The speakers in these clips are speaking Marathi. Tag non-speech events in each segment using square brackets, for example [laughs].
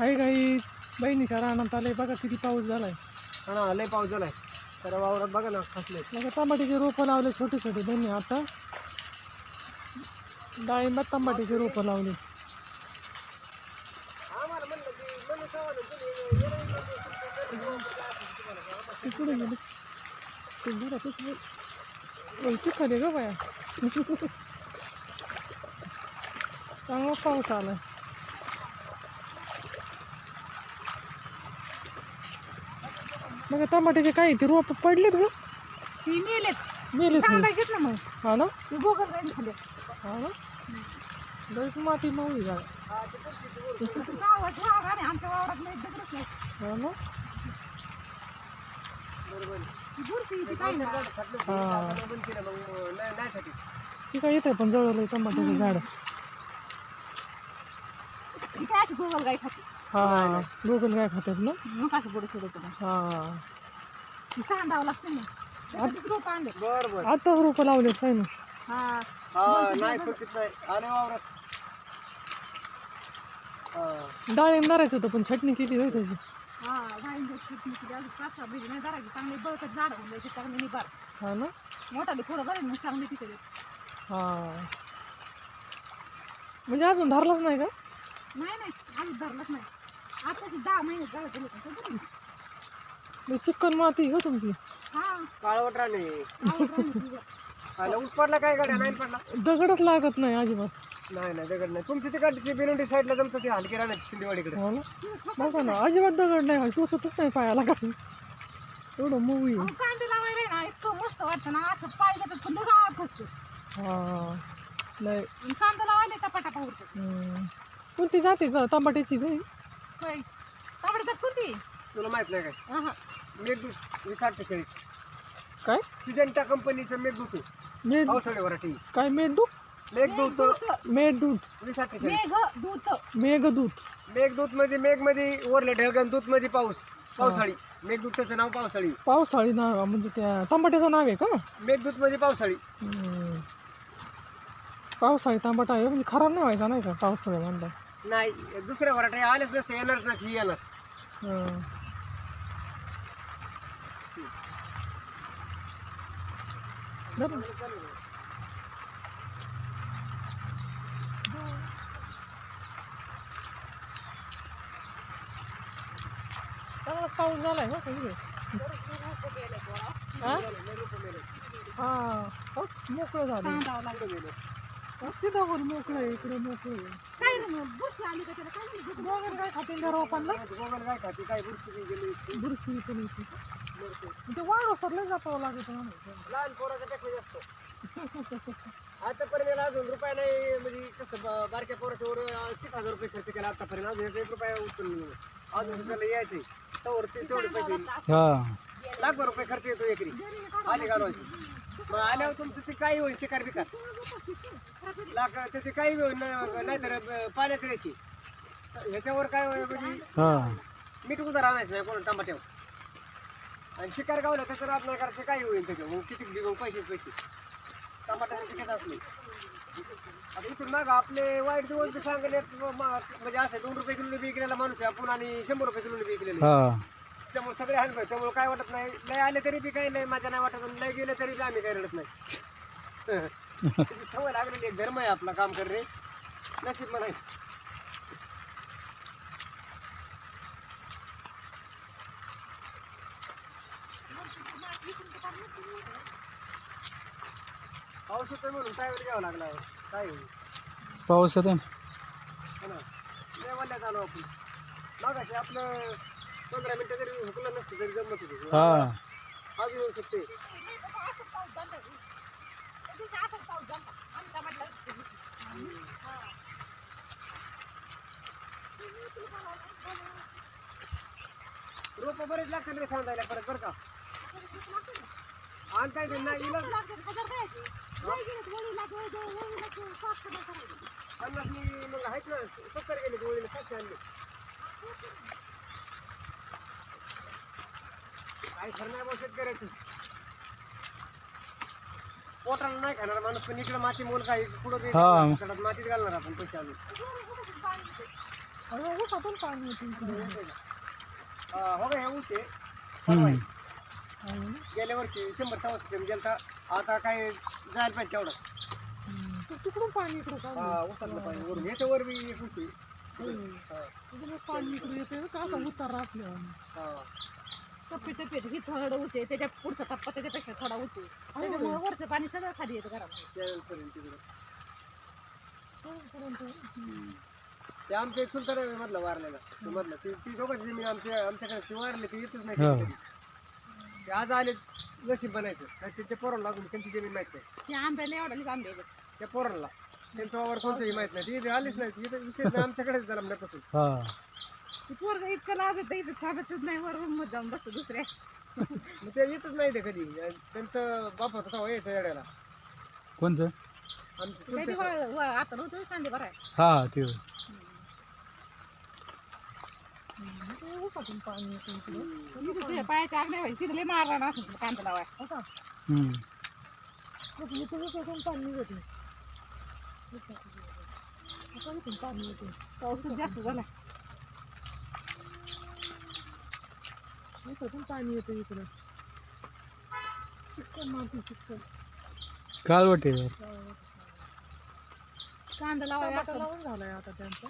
आहे काही बहिणीच्या रानात आले बघा किती पाऊस झालाय. हा ना लय पाऊस झालाय. तर वावरात बघा ना खसले. मग टमाट्याचे रोपं लावले छोटे छोटे त्यांनी आता. डाळिंबात टमाट्याचे रोपं लावले. ते कुठे गेले? ते चिखल ग बाया. चांगला पाऊस आलाय. मग टमाट्याचे काही ते रोप पडलेत ग. ती मेलेत. मेलेत. सांगायचेत ना मग. हा ना? ती गाडी खाली. हा ना? लयच माती मऊ झाला गावात वावर आहे, आमच्या वावरात नाही दगडच नाही हा ना? ती बुरशी हा. काय येते पण जवळ टमाट्याचं झाड. ती काय अशी गोगल गाय खाते? हा. गोगल काय खातात ना? मग कसं पुढे सोडत हा. लागतं ना. रोप आणले बर बर. आता रोपं लावले काय ना हा. हा नाही वावरात? हा. डाळिंब धरायचं होतं पण चटणी केली होय त्याची. हा भाईंच्या चटणी केली. अजून पाच सहा भेजी नाही धरायची. चांगली बळकट झाड होऊन जायची चांगली निबार. हा ना? मोठाले थोडं मग चांगली तिथे हा. म्हणजे अजून धरलाच नाही का? नाही नाही. आम्ही धरलंच नाही. दहा महिने झालं नाही. लय चिकन माती हो तुमची. हा. काळवट राणे आवड राहिली तुझं. आला ऊस पडला काय गाड्या? नाही पडला? दगडच लागत नाही अजिबात. नाही नाही दगड नाही. तुमची तिकडची बेलुंडी साईडला जमतं ते हलकी राहण्याची शिंदेवाडीकडे. हो ना? बघा ना अजिबात दगड नाही टोचतच नाही पायाला काही. एवढं मऊ आहे. अहो, कांदे लावायला आहे ना इतकं मस्त वाटतं ना. असं पाहिजे तर पुन्हा गावात असतो हा लय. आणि कांदा लावायला हम्म. कोणती जाते जा टमाट्याची गई होय तांबडी कोणती तुला माहीत नाही काय? आहा. मेघदूत वीस अठ्ठेचाळीस. काय? सिजंटा कंपनीचं मेघदूत मेढ पावसाळी वराठी. काय मेघदूत? मेघदूत. दूत मेघदूत. वीस अठ्ठेचाळीस. मेघ दूत मेघदूत. मेघदूत म्हणजे मेघ म्हणजे वरले ढग आणि दूत म्हणजे पाऊस. पावसाळी. मेघदूताचं नाव पावसाळी. पावसाळी नाव म्हणजे त्या टमाट्याचं नाव आहे का? मेघदूत म्हणजे पावसाळी. हम्म. पावसाळी टमाटा आहे म्हणजे खराब नाही व्हायचा नाही का? पावसाळी म्हणलं. नाही दुसऱ्या वराठी आलेच नसते येणार नाही ही येणार हं. बरं. चांगला पाऊस झालाय ना काही हा हा हो, मोकळं झालं सांगावं लागलं हो, तिथं पण मोकळं आहे इकडे मोकळं आहे. काय रे मग? बुरशी आली का त्याला? काय नाही घेतलं. दोघं काय खातील त्या रोपांना गोगल काय खाते? काय बुरशी नाही गेली बुरशी पण येते ते वाढ सरले जापावं लागत ना लहान पोराच्या पेक्षा जास्त आतापर्यंत अजून रुपया नाही म्हणजे कसं ब- बारक्या पोराच्या वर अं, तीस हजार रुपये खर्च केला आतापर्यंत. अजून एक रुपया उचलून नाही. अजून त्याला यायचे तवर ते तेवढे पैसे लाखभर रुपये खर्च येतो एकरी. आले घालवायचे मग आल्यावर तुमचं ते काही होईल शिकार बिकार. लाख त्याचे काही होईल नाहीतर ब- पाण्यात रेशी. ह्याच्यावर काय होईल म्हणजे मीठ उधार आणायचं नाही कोण टमाट्यावर आणि शिकार गावलं त्याचं रात नाही करायचं काही होईल त्याच्यावर. मग किती बिघून पैसे पैसे. टमाट्याचे शिकायचं असले आता इथून माग आपले वाईट दिवस बी सांगले म्हणजे असं दोन रुपये किलो बी गेलेला माणूस आहे आपण आणि शंभर रुपये किलो बी गेलेले त्यामुळे सगळे हाल त्यामुळे काय वाटत नाही लय आले तरी बी काही लय माझ्या नाही वाटत आणि लय गेले तरी बी आम्ही काही रडत नाही. त्याची सवय लागलेली आहे. धर्म आहे आपला काम कर रे. नशीब म्हणायचं. पाऊस होतोय म्हणून टायवर घ्यावं लागला आहे. काय पाऊस येते हो ना. लय वल्ल्यात आलो आपण. मागाशी आपलं पंधरा मिनिटं जरी हुकलं नसतं तरी जमत होतं. हा. अजून येऊ शकते. रोप बरेच लागतात रे सांगायला परत बरं का. आणि काय ते नाही इलाज. पन्नास मी मग आहेत ना सत्तर गेले गोळीला सातशे आणले. पोटाला नाही खाणार माणूस पण इकडे माती मोल काय कुठं बी हा. चढत मातीत घालणार आपण पैसे आलो अरे ऊसातून पाणी येते इकडे. हा, हो का हे। ऊस आहे हम्म. आहे गेल्या वर्षी शंभर सव्वाशे टन गेलता आता काय जायला पाहिजे तेवढं. तिकडून पाणी इकडे हा ऊसातलं पाहिजे वरून ह्याच्यावर बी एक ऊस आहे इकडे पाणी इकडे येते का असा उतार आपल्या हा. टप्पे टप्पे ही थोडं उच आहे त्याच्या पुढचा टप्पा त्याच्यापेक्षा थोडा उच. आहे त्याच्यामुळे वरचं पाणी सगळं खाली येतं घरामध्ये. त्यावेळेपर्यंत तिकडं. पर्यंत ते आमच्या एक सुलतान आहे मधलं वारलेला. ते मधलं. ती ती दोघांची जमीन आमच्या आमच्याकडे ती वारली ती येतच नाही हा. कधी. ते आज आले नशीब बनायचं. नाही त्यांच्या पोरांना लागून त्यांची जमीन माहीत नाही. ते आंब्याला एवढा आंबे आहेत. त्या पोरांना. त्यांचा वावर कोणतंही माहीत नाही. ती आलीच नाही. इथं विशेष नाही. आमच्याकडेच झाला म्हणल्यापासून हा. ते पोरगं इतकं लाज येतं इथं थांबतच नाही वर रूममध्ये जाऊन बसतो दुसऱ्या. मग ते येतच नाही ते कधी. त्यांचं बाप होता तेव्हा यायचं येड्याला. कोणतं? आमचं चुलत्याचं. आता नव्हतं कांदे बरं हा ते ऊसातून पाणी येते इकडे तिथं तुझ्या पायाच्या आग नाही व्हायची तिथं लय मारला ना असं कांदा लावाय आता हम्म. इथून ऊसातून पाणी येते आता इथून पाणी येते पाऊसच जास्त झाला. पाणी येते इकडे. माती चिक्कन काळवटे कांदा लावाय टमाटा असं लावून झालाय आता त्यांचा.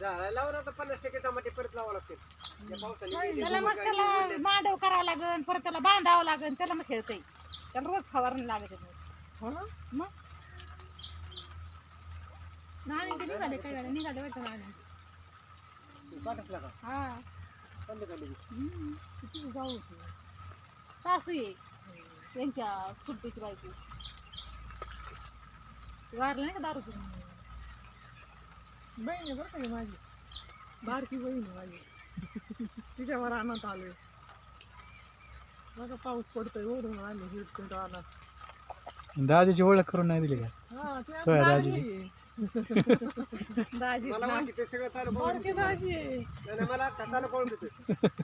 झाडाला लावून आता पन्नास टक्के टमाटे परत लावा लागतील. या पावसाने गेले, त्याला मग दोन त्याला वर्षाने गेले. मांडव करावं लागेल परत त्याला बांधावं लागेल त्याला मग खेळतंय त्याला रोज फवारणी लागत आहे. हो ना? मग? नाही ते निघाले काय निघाले वाटतं पाठच लागा हा. किती जाऊ होते सासू आहे त्यांच्या कुट्टीची बायको वारलं नाही का दारू पिऊन बहीण आहे बरं का? ही माझी बारकी बहीण आहे माझी तिच्यावर आणत आलोय बघा पाऊस पडतोय ओढून आले हिरकून राहणार दाजीची. ओळख करून नाही दिली का हा ते मला माहिती ते सगळं चालू पाहून बारकी दाजी आहे. नाही नाही, मला आता चालू पाहून देते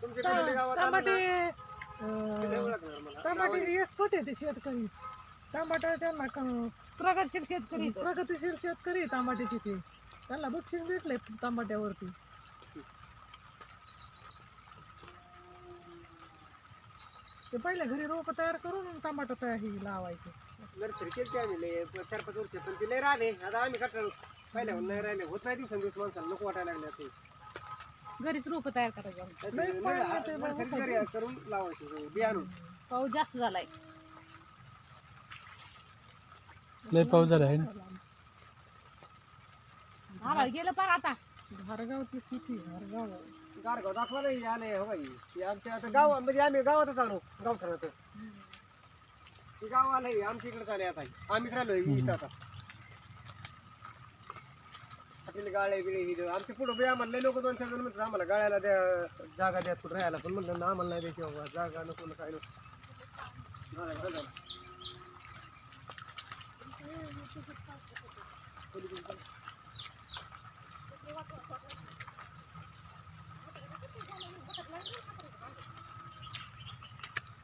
तुमच्या गावात आलं टमाटे ना, अं, ते नाही ओळखणार मला. टमाटे एक्सपर्ट आहे ते शेतकरी. टमाटा त्यांना क- प्रगतशील शेतकरी. प्रगतीशील शेतकरी आहे टमाट्याचे ते. त्यांना बक्षीस भेटले टमाट्यावरती. ते पहिल्या घरी रोप तयार करून टमाटा तयार ही लावायचे. नर्सरी केली आम्ही लय चार पाच वर्ष पण ती लय राहिले आता आम्ही कटलो पहिल्या नाही राहिले. होत नाही दिवसांदिवस माणसाला. नको वाटायला लागले ते घरीच रोप तयार करायचं लय नर्सरी करून लावायचे सगळे, बियाणून पाऊस जास्त झालाय. लय पाऊस झाला आहे ना? आम्हाला गेलं पण आता. घरगावची स्थिती घरगाव गारगाव दाखवा नाही आले हो बाई. ते आमच्या आता गाव म्हणजे आम्ही गावातच आलो गाव ठरवतच. ते गाव आलंय आमच्या इकडे आले आता. आम्हीच राहिलो इथं आता. आपल्याला गाळे बिळे हिरं आमच्या पुढं बी आम्हाला लोक दोन चार जण म्हणतात आम्हाला गाळ्याला द्या जागा द्या कुठं राहायला. पण म्हणलं ना आम्हाला नाही द्यायची बाबा जागा नको ना काय नको गाळ्या घाला. पण गेलं बाबा हे बघितलंय का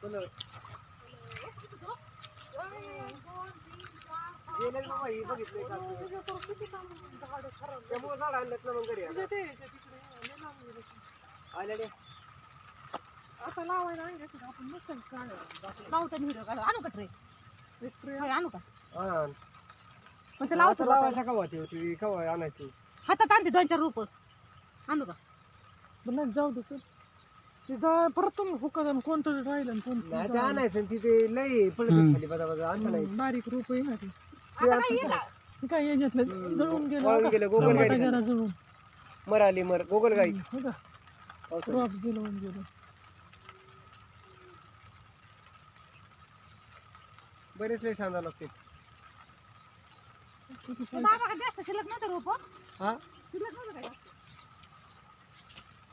त्यामुळे झाड आणलेत ना मग घरी आता. ते ते तिकडे लय लांब गेले. आले रे. आता लावायला आहे का आपण मस्त काय लावतो व्हिडिओ काढ आणू का ट्रे एक ट्रे होय आणू का हा. पण ते आता लावतो लावायचा कवा ते होती कवा आणायची हातात आणते दोन चार रुप आणू का नाही जाऊ दे चल. ते जा परत तुम्ही हुकत आणि कोणतं राहिलं आणि कोणतं नाही ते. आणायचं आणि तिथे लय पडत हम्म. खाली बदा बदा आणलं नाही. हम्म, बारीक रूप आहे ना ते. आता काय हे जळून गेलं वाळून टमाटा जळून. मर आली मर गोगल गाई हो का पावसाळ्यात. क्रॉप जळून गेलं. बरेच लय सांगा लागते. ते बाबा का जास्त शिल्लक नव्हतं रोप? हा? शिल्लक नव्हतं काय?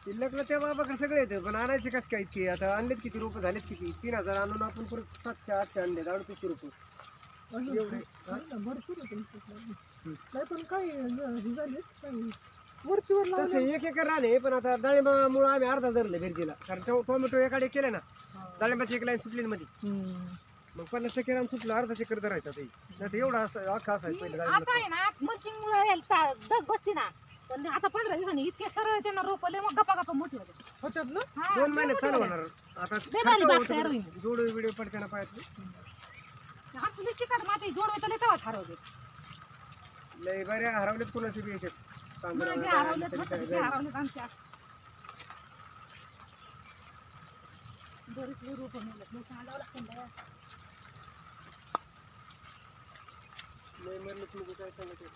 शिल्लकला त्या बाबाकडे सगळे येते पण आणायचे कसं काय इतके? आता आणलेत किती रुपये झालेत किती? तीन हजार आणून आपण परत सातशे आठशे आणले अडतीसशे रुपये. एवढे. काय? ना, भरपूर आहे तुमच्याकडे. नाही पण काही हे झाले काही वरचीवर तसे लावले एक एकर राहिले पण आता डाळिंबामुळे आम्ही अर्धा धरले भिरजीला कारण टो- टोमॅटो एकाडे केले ना डाळिंबाची एक लाईन सुटली ना मध्ये हम्म. मग पन्नास टक्के रान सुटलं अर्धा चक्कर धरायचा ते. नाही तर एवढा असं अख्खा असायचं पहिले आता डाळिंबाचं. आहे ना मल्चिंग मुळे दग बसते ना. पण आता पंधरा दिवसांनी इतके सरळ त्यांना रोपले मग गप्पा गप्पा मोठी होते होतात ना हा, दोन महिन्यात चालू. होणार आता लय भारी बाग तयार होईल. जोड व्हिडिओ माती जोडवे तर तेव्हाच हरवले लय बऱ्या हरवलेत ना. हरवलेत आमच्या रोपं नेलेत. मग सांगावं लागतं ना. लय काय सांगायचं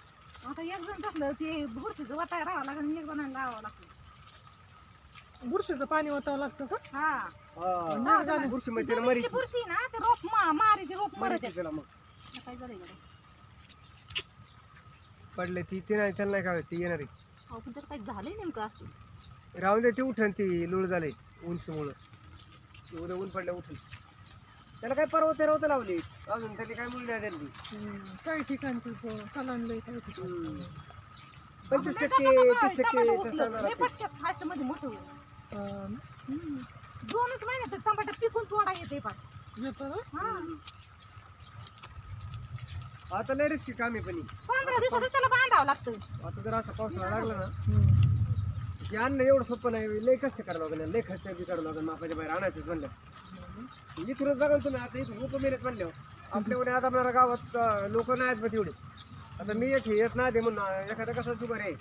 आता एक जण टाकलं ते बुरशीचं वाटाय राहावं लागेल एक जणांना लावावं लागतं बुरशीचं पाणी ओतावं लागतं का? हा. हा. झालं. बुरशी माहिती ना जमिनीची बुरशी ना ते रोप मा- मारी ते रोप मरत मरीची त्याला मग. काय झालं इकडे? पडले ती ती नाही त्याला नाही काय ती येणार आहे. अहो, पण त्याला काही झालंय नेमकं असं. राहून दे ती उठण ती लुळ झालंय उंचमुळं. उद्या ऊन पडलं उठून. त्याला काय परवते रवतं लावली अजून त्याची काय मुली नाही दिली हम्म. काही ठिकाणची कलांडलंय काही ठिकाणी पंचवीस टक्के तीस टक्के तसं उचलत. जाणार लय असते. पटकन फास्टमध्ये मोठं होईल. अं, हम्म. दोनच महिन्यात टमाटर पिकून तोडा येते पण येतं ना हा आता लय रिस्की काम आहे पण ही. पंधरा त्याला बांधावं लागतं आता जर असा पावसाळा लागला ना हम्म. ते आणणं एवढं सोपं नाही लय कष्ट करावं लागेल लय खर्च बी करावं लागेल मापाच्या बाहेर आणायचं म्हणलं इथूनच बघा ना तुम्ही आता इथून लोक मेलेत म्हणले आपल्याकडे आता आपल्याला गावात लोक नाहीत बघ तेवढे. आता मी एक येत नाही दे म्हणून एखादा कसा जुगार आहे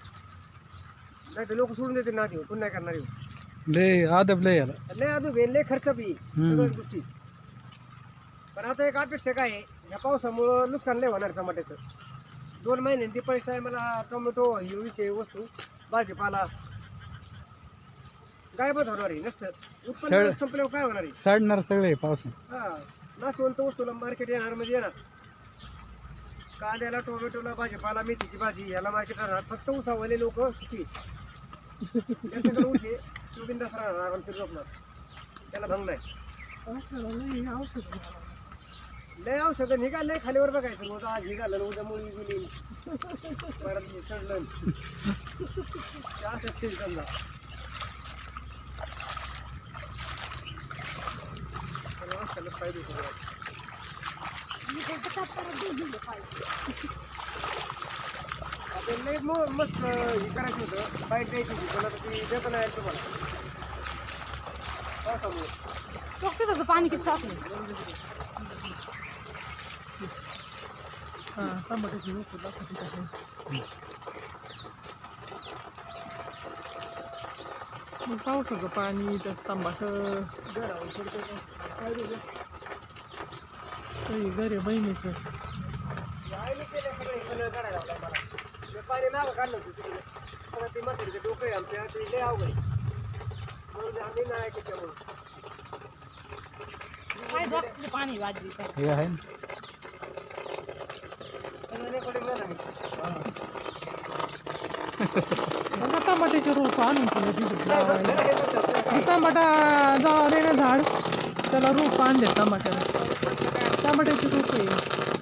नाही तर लोक सोडून देते ना देऊ पुन्हा नाही करणार येऊ लय आदब लय याला. लय अजून आहे, लय खर्च बी. सगळ्याच गोष्टी. पण आता एक अपेक्षा काय आहे या पावसामुळं नुकसान लय होणार टमाट्याचं. दोन महिन्यांनी ती पैसे मला टोमॅटो ही विषय वस्तू भाजीपाला गायबच होणार आहे? नष्ट उत्पन्न सळ- संपल्यावर काय होणार आहे? साडणार सगळे पावसात. हा. नाशवंत वस्तूला मार्केट येणार म्हणजे येणार. कांद्याला टोमॅटोला भाजीपाला मेथीची भाजी याला मार्केट राहणार. फक्त उसावले लोक सुखी. त्यांच्याकडे उठे सुबिंदास राहणार आरामशीर झोपणार. त्याला भंग नाही. लय औषधं निघाल लय खालीवर बघायचं. रोज आज हे झालं उद्या मुळी गेली. परत हे सडलं. [laughs] ते असंच हे समजा त्याला औषधाला फायदे सगळे. मी फक्त टप्प्यावर दूध दिलं पाहिजे. आता लय म- मस्त हे करायचं होतं. बाईट द्यायची होती पण आता ती देता नाही आली तुम्हाला. पावसामुळे बघ तिथं पाणी किती साचलं हा. टमाट्याची रोपं दाखवते कशी. मग पावसाचं पाणी त्यात तांबाट पडतं? काय रे गं? काही घरी बहिणीचं आईने केलं सगळं हे सगळं काढायला लावलंय मला. मी पाणी मागं काढलं होतं तिकडे. पण ते म्हातारीचं डोकं आहे आमच्या, ते लय अवघड आहे. म्हणून ते आम्ही नाही ऐकत त्यामुळं. काय बघ तिथं पाणी वाजली काय हे आहे ना सगळं recording झालं मी. बघा टमाट्याचे रोप आणून तुला तिथे लावायला जरा हे बघ ना. टमाटा जावा ना झाड त्याला रोप आणले टमाट्याला टमाट्याची रोप आहे